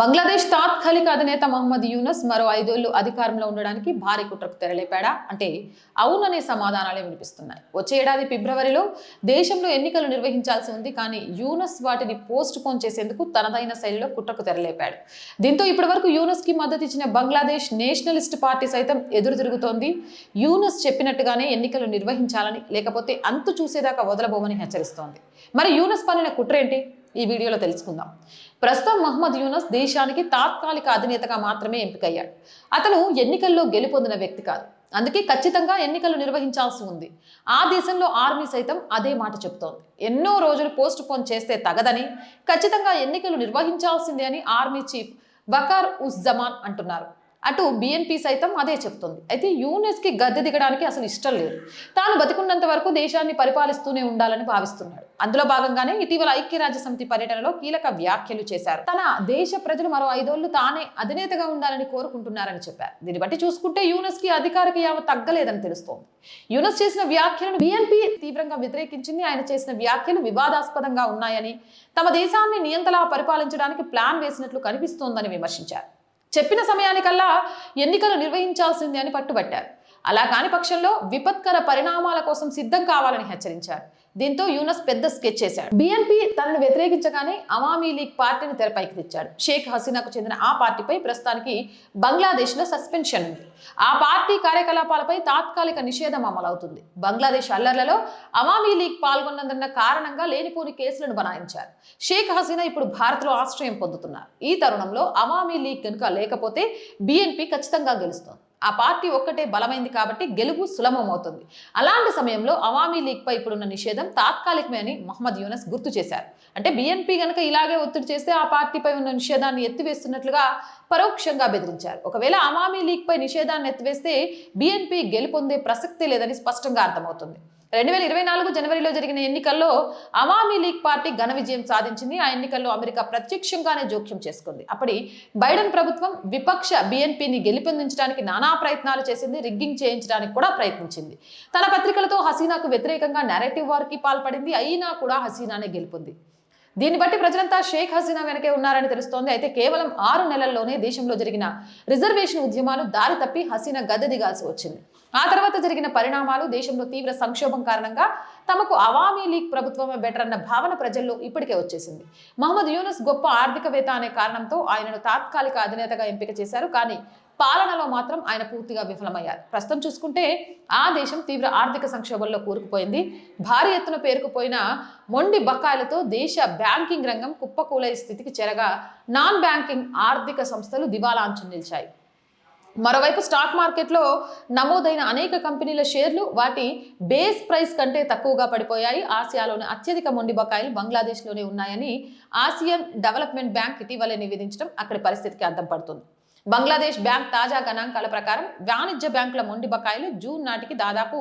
బంగ్లాదేశ్ తాత్కాలిక అధినేత మహమ్మద్ యూనస్ మరో ఐదేళ్ళు అధికారంలో ఉండడానికి భారీ కుట్రకు తెరలేపాడా? అంటే అవుననే సమాధానాలే వినిపిస్తున్నాయి. వచ్చే ఏడాది ఫిబ్రవరిలో దేశంలో ఎన్నికలు నిర్వహించాల్సి ఉంది కానీ యూనస్ వాటిని పోస్ట్ పోన్ చేసేందుకు తనదైన శైలిలో కుట్రకు తెరలేపాడు. దీంతో ఇప్పటివరకు యూనస్కి మద్దతు ఇచ్చిన బంగ్లాదేశ్ నేషనలిస్ట్ పార్టీ సైతం ఎదురు తిరుగుతోంది. యూనస్ చెప్పినట్టుగానే ఎన్నికలు నిర్వహించాలని లేకపోతే అంతు చూసేదాకా వదలబోమని హెచ్చరిస్తోంది. మరి యూనస్ పనిన కుట్ర ఏంటి? ఈ వీడియోలో తెలుసుకుందాం. ప్రస్తుతం మహమ్మద్ యూనస్ దేశానికి తాత్కాలిక అధినేతగా మాత్రమే ఎంపికయ్యాడు. అతను ఎన్నికల్లో గెలుపొందిన వ్యక్తి కాదు. అందుకే ఖచ్చితంగా ఎన్నికలు నిర్వహించాల్సి ఉంది. ఆ దేశంలో ఆర్మీ సైతం అదే మాట చెబుతోంది. ఎన్నో రోజులు పోస్ట్ పోన్ చేస్తే తగదని ఖచ్చితంగా ఎన్నికలు నిర్వహించాల్సిందే అని ఆర్మీ చీఫ్ బకార్ ఉజ్జమాన్ అంటున్నారు. అటు బిఎన్పి సైతం అదే చెప్తుంది. అయితే యూనెస్కి గద్దె దిగడానికి అసలు ఇష్టం లేదు. తాను బతికున్నంత వరకు దేశాన్ని పరిపాలిస్తూనే ఉండాలని భావిస్తున్నాడు. అందులో భాగంగానే ఇటీవల ఐక్యరాజ్య సమితి పర్యటనలో కీలక వ్యాఖ్యలు చేశారు. తన దేశ ప్రజలు మరో ఐదేళ్ళు తానే అధినేతగా ఉండాలని కోరుకుంటున్నారని చెప్పారు. దీన్ని బట్టి చూసుకుంటే యూనెస్కి అధికారిక యావ తగ్గలేదని తెలుస్తోంది. యూనస్ చేసిన వ్యాఖ్యలను బిఎన్పి తీవ్రంగా వ్యతిరేకించింది. ఆయన చేసిన వ్యాఖ్యలు వివాదాస్పదంగా ఉన్నాయని తమ దేశాన్ని నియంతలా పరిపాలించడానికి ప్లాన్ వేసినట్లు కనిపిస్తోందని విమర్శించారు. చెప్పిన సమయానికల్లా ఎన్నికలు నిర్వహించాల్సిందే అని పట్టుబట్టారు. అలా కాని పక్షంలో విపత్కర పరిణామాల కోసం సిద్ధం కావాలని హెచ్చరించారు. దీంతో యూనస్ పెద్ద స్కెచ్ చేశాడు. బిఎన్పి తనను వ్యతిరేకించగానే అవామీ లీగ్ పార్టీని తెరపైకి తెచ్చాడు. షేక్ హసీనాకు చెందిన ఆ పార్టీపై ప్రస్తుతానికి బంగ్లాదేశ్లో సస్పెన్షన్ ఉంది. ఆ పార్టీ కార్యకలాపాలపై తాత్కాలిక నిషేధం అమలవుతుంది. బంగ్లాదేశ్ అల్లర్లలో అవామీ లీగ్ పాల్గొన్నందున్న కారణంగా లేనిపోని కేసులను బనాయించారు. షేక్ హసీనా ఇప్పుడు భారత్లో ఆశ్రయం పొందుతున్నారు. ఈ తరుణంలో అవామీ లీగ్ కనుక లేకపోతే బిఎన్పి ఖచ్చితంగా గెలుస్తుంది. ఆ పార్టీ ఒక్కటే బలమైంది కాబట్టి గెలుపు సులభమవుతుంది. అలాంటి సమయంలో అవామీ లీగ్పై ఇప్పుడున్న నిషేధం తాత్కాలికమే అని మహమ్మద్ యూనస్ గుర్తు చేశారు. అంటే బీఎన్పీ గనక ఇలాగే ఒత్తిడి చేస్తే ఆ పార్టీపై ఉన్న నిషేధాన్ని ఎత్తివేస్తున్నట్లుగా పరోక్షంగా బెదిరించారు. ఒకవేళ అవామీ లీగ్పై నిషేధాన్ని ఎత్తివేస్తే బీఎన్పీ గెలుపొందే ప్రసక్తి లేదని స్పష్టంగా అర్థమవుతుంది. రెండు వేల ఇరవై నాలుగు జనవరిలో జరిగిన ఎన్నికల్లో అవామీ లీగ్ పార్టీ ఘన విజయం సాధించింది. ఆ ఎన్నికల్లో అమెరికా ప్రత్యక్షంగానే జోక్యం చేసుకుంది. అప్పటి బైడెన్ ప్రభుత్వం విపక్ష బిఎన్పిని గెలుపొందించడానికి నానా ప్రయత్నాలు చేసింది. రిగ్గింగ్ చేయించడానికి కూడా ప్రయత్నించింది. తన పత్రికలతో హసీనాకు వ్యతిరేకంగా నెరేటివ్ వార్కి పాల్పడింది. అయినా కూడా హసీనానే గెలుపొంది. దీన్ని బట్టి ప్రజలంతా షేక్ హసీనా వెనకే ఉన్నారని తెలుస్తోంది. అయితే కేవలం ఆరు నెలల్లోనే దేశంలో జరిగిన రిజర్వేషన్ ఉద్యమాలు దారి తప్పి హసీనా గద్దె దిగాల్సి వచ్చింది. ఆ తర్వాత జరిగిన పరిణామాలు దేశంలో తీవ్ర సంక్షోభం కారణంగా తమకు అవామీ లీగ్ ప్రభుత్వమే బెటర్ అన్న భావన ప్రజల్లో ఇప్పటికే వచ్చేసింది. మహమ్మద్ యూనస్ గొప్ప ఆర్థికవేత్త అనే కారణంతో ఆయనను తాత్కాలిక అధినేతగా ఎంపిక చేశారు. కానీ పాలనలో మాత్రం ఆయన పూర్తిగా విఫలమయ్యారు. ప్రస్తుతం చూసుకుంటే ఆ దేశం తీవ్ర ఆర్థిక సంక్షోభంలో కూరుకుపోయింది. భారీ ఎత్తున పేరుకుపోయిన మొండి బకాయిలతో దేశ బ్యాంకింగ్ రంగం కుప్పకూలే స్థితికి చేరగా నాన్ బ్యాంకింగ్ ఆర్థిక సంస్థలు దివాలాంచు నిలిచాయి. మరోవైపు స్టాక్ మార్కెట్లో నమోదైన అనేక కంపెనీల షేర్లు వాటి బేస్ ప్రైస్ కంటే తక్కువగా పడిపోయాయి. ఆసియాలోని అత్యధిక మొండి బకాయిలు బంగ్లాదేశ్లోనే ఉన్నాయని ఆసియన్ డెవలప్మెంట్ బ్యాంక్ ఇటీవలే నివేదించడం అక్కడి పరిస్థితికి అర్థం పడుతుంది. బంగ్లాదేశ్ బ్యాంక్ తాజా గణాంకాల ప్రకారం వాణిజ్య బ్యాంకుల మొండి బకాయిలు జూన్ నాటికి దాదాపు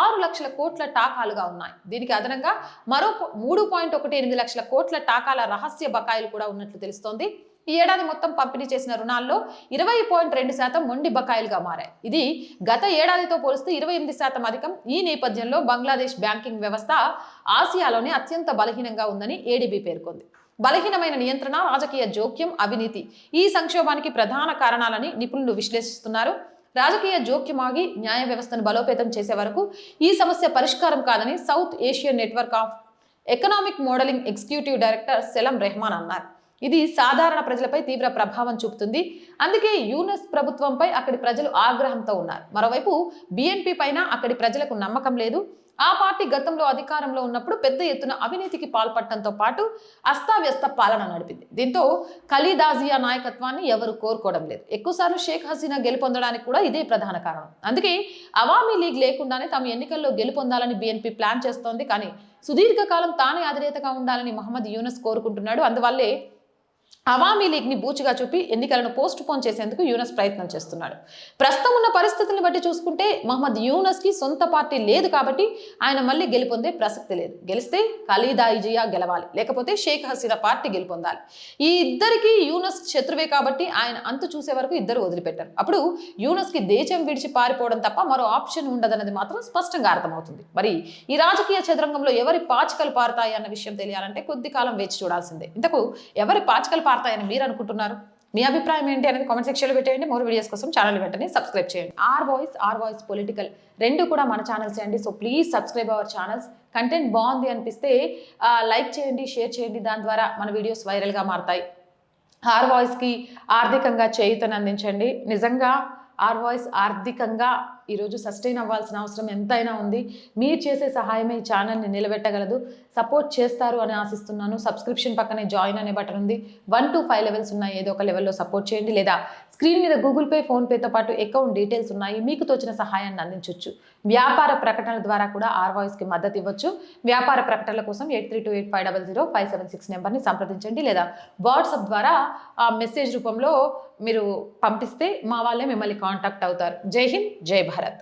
ఆరు లక్షల కోట్ల టాకాలుగా ఉన్నాయి. దీనికి అదనంగా మరో మూడు పాయింట్ ఒకటి ఎనిమిది లక్షల కోట్ల టాకాల రహస్య బకాయిలు కూడా ఉన్నట్లు తెలుస్తోంది. ఈ ఏడాది మొత్తం పంపిణీ చేసిన రుణాల్లో ఇరవై పాయింట్ రెండు శాతం మొండి బకాయిలుగా మారాయి. ఇది గత ఏడాదితో పోలిస్తే ఇరవై ఎనిమిది శాతం అధికం. ఈ నేపథ్యంలో బంగ్లాదేశ్ బ్యాంకింగ్ వ్యవస్థ ఆసియాలోనే అత్యంత బలహీనంగా ఉందని ఏడీబీ పేర్కొంది. బలహీనమైన నియంత్రణ రాజకీయ జోక్యం అవినీతి ఈ సంక్షోభానికి ప్రధాన కారణాలని నిపుణులు విశ్లేషిస్తున్నారు. రాజకీయ జోక్యం ఆగి న్యాయ వ్యవస్థను బలోపేతం చేసే వరకు ఈ సమస్య పరిష్కారం కాదని South Asian Network of Economic Modeling executive director Selim Rahman అన్నారు. ఇది సాధారణ ప్రజలపై తీవ్ర ప్రభావం చూపుతుంది. అందుకే యూనస్ ప్రభుత్వంపై అక్కడి ప్రజలు ఆగ్రహంతో ఉన్నారు. మరోవైపు బిఎన్పి పైన అక్కడి ప్రజలకు నమ్మకం లేదు. ఆ పార్టీ గతంలో అధికారంలో ఉన్నప్పుడు పెద్ద ఎత్తున అవినీతికి పాల్పడటంతో పాటు అస్తావ్యస్త పాలన నడిపింది. దీంతో ఖలీదాజియా నాయకత్వాన్ని ఎవరు కోరుకోవడం లేదు. ఎక్కువసార్లు షేక్ హసీనా గెలుపొందడానికి కూడా ఇదే ప్రధాన కారణం. అందుకే అవామీ లీగ్ లేకుండానే తాము ఎన్నికల్లో గెలుపొందాలని బిఎన్పి ప్లాన్ చేస్తోంది. కానీ సుదీర్ఘకాలం తానే అధినేతగా ఉండాలని మహమ్మద్ యూనస్ కోరుకుంటున్నాడు. అందువల్లే అవామీ లీగ్ని బూచిగా చూపి ఎన్నికలను పోస్ట్ పోన్ చేసేందుకు యూనస్ ప్రయత్నం చేస్తున్నాడు. ప్రస్తుతం ఉన్న పరిస్థితులను బట్టి చూసుకుంటే మహమ్మద్ యూనస్కి సొంత పార్టీ లేదు కాబట్టి ఆయన మళ్ళీ గెలుపొందే ప్రసక్తి లేదు. గెలిస్తే ఖలీదా ఇజియా గెలవాలి. లేకపోతే షేక్ హసీనా పార్టీ గెలుపొందాలి. ఈ ఇద్దరికి యూనస్ శత్రువే కాబట్టి ఆయన అంతు చూసే వరకు ఇద్దరు వదిలిపెట్టారు. అప్పుడు యూనస్కి దేశం విడిచి పారిపోవడం తప్ప మరో ఆప్షన్ ఉండదన్నది మాత్రం స్పష్టంగా అర్థమవుతుంది. మరి ఈ రాజకీయ చదరంగంలో ఎవరి పాచికలు పారుతాయి అన్న విషయం తెలియాలంటే కొద్ది కాలం వేచి చూడాల్సిందే. ఇంతకు ఎవరి పాచికలు పారుతాయని మీరు అనుకుంటున్నారు? మీ అభిప్రాయం ఏంటి అనేది కామెంట్ సెక్షన్లో పెట్టేయండి. మోర్ వీడియోస్ కోసం ఛానల్ వెంటనే సబ్స్క్రైబ్ చేయండి. R Voice R Voice political రెండు కూడా మన ఛానల్స్ అండి. So please subscribe our channels content బాగుంది అనిపిస్తే లైక్ చేయండి షేర్ చేయండి. దాని ద్వారా మన వీడియోస్ వైరల్గా మారుతాయి. ఆర్ వాయిస్కి ఆర్థికంగా చేయుతను అందించండి. నిజంగా ఆర్ వాయిస్ ఆర్థికంగా ఈరోజు సస్టైన్ అవ్వాల్సిన అవసరం ఎంతైనా ఉంది. మీరు చేసే సహాయమే ఈ ఛానల్ని నిలబెట్టగలదు. సపోర్ట్ చేస్తారు అని ఆశిస్తున్నాను. సబ్స్క్రిప్షన్ పక్కనే జాయిన్ అనే బటన్ ఉంది. వన్ టు ఫైవ్ లెవెల్స్ ఉన్నాయి. ఏదో ఒక లెవెల్లో సపోర్ట్ చేయండి. లేదా స్క్రీన్ మీద గూగుల్ పే ఫోన్పేతో పాటు అకౌంట్ డీటెయిల్స్ ఉన్నాయి. మీకు తోచిన సహాయాన్ని అందించవచ్చు వ్యాపార ప్రకటనల ద్వారా కూడా ఆర్ వాయిస్కి మద్దతు ఇవ్వచ్చు. వ్యాపార ప్రకటనల కోసం eight three two eight five double zero five seven six నెంబర్ని సంప్రదించండి. లేదా వాట్సాప్ ద్వారా ఆ మెసేజ్ రూపంలో మీరు పంపిస్తే మా వాళ్ళే మిమ్మల్ని కాంటాక్ట్ అవుతారు. జై హింద్ జై భారత్.